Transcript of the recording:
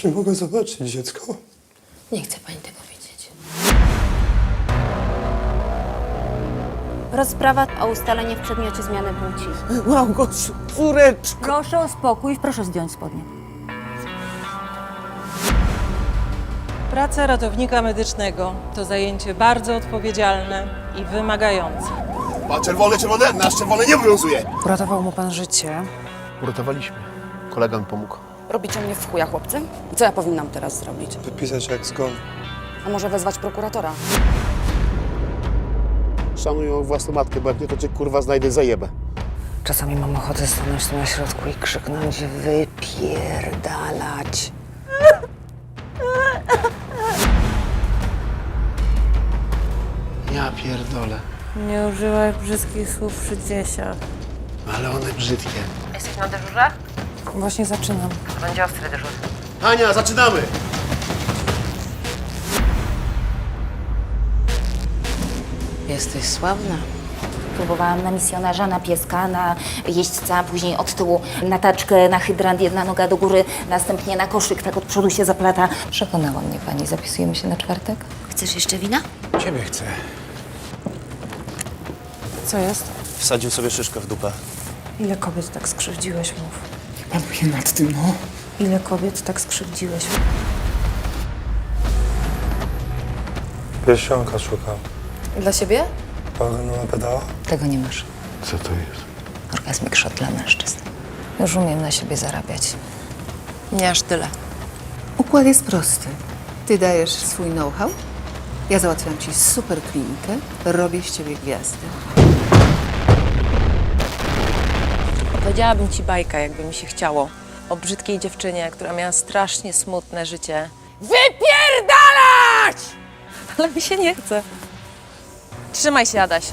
Czy mogę zobaczyć dziecko? Nie chce pani tego wiedzieć. Rozprawa o ustalenie w przedmiocie zmiany płci. Małgosiu, córeczko. Proszę o spokój, proszę zdjąć spodnie. Praca ratownika medycznego to zajęcie bardzo odpowiedzialne i wymagające. Pa, czerwone, czerwone, nasz czerwony nie obowiązuje. Uratował mu pan życie. Uratowaliśmy. Kolega mi pomógł. Robicie mnie w chuja, chłopcy? Co ja powinnam teraz zrobić? Wypisać jak zgon. A może wezwać prokuratora? Szanują własną matkę, bo jak nie, to cię kurwa znajdę zajebę. Czasami mam ochotę stanąć tu na środku i krzyknąć wypierdalać. Ja pierdolę. Nie używaj brzydkich słów przy dzieciach. Ale one brzydkie. Jesteś na dyżurze? Właśnie zaczynam. Będzie ostry dyżur. Ania, zaczynamy! Jesteś sławna. Próbowałam na misjonarza, na pieska, na jeźdźca, później od tyłu na taczkę, na hydrant, jedna noga do góry, następnie na koszyk, tak od przodu się zaplata. Przekonała mnie pani. Zapisujemy się na czwartek? Chcesz jeszcze wina? Ciebie chcę. Co jest? Wsadził sobie szyszkę w dupę. Ile kobiet tak skrzywdziłeś, mów. Panuję nad tym, no. Ile kobiet tak skrzywdziłeś? Pierścionka szukam. Dla siebie? Organu na pedała? Tego nie masz. Co to jest? Orgazmik szot dla mężczyzn. Już umiem na siebie zarabiać. Nie aż tyle. Układ jest prosty. Ty dajesz swój know-how, ja załatwiam ci super klinikę, robię z ciebie gwiazdę. Powiedziałabym ci bajkę, jakby mi się chciało. O brzydkiej dziewczynie, która miała strasznie smutne życie. Wypierdalać! Ale mi się nie chce. Trzymaj się, Adaś.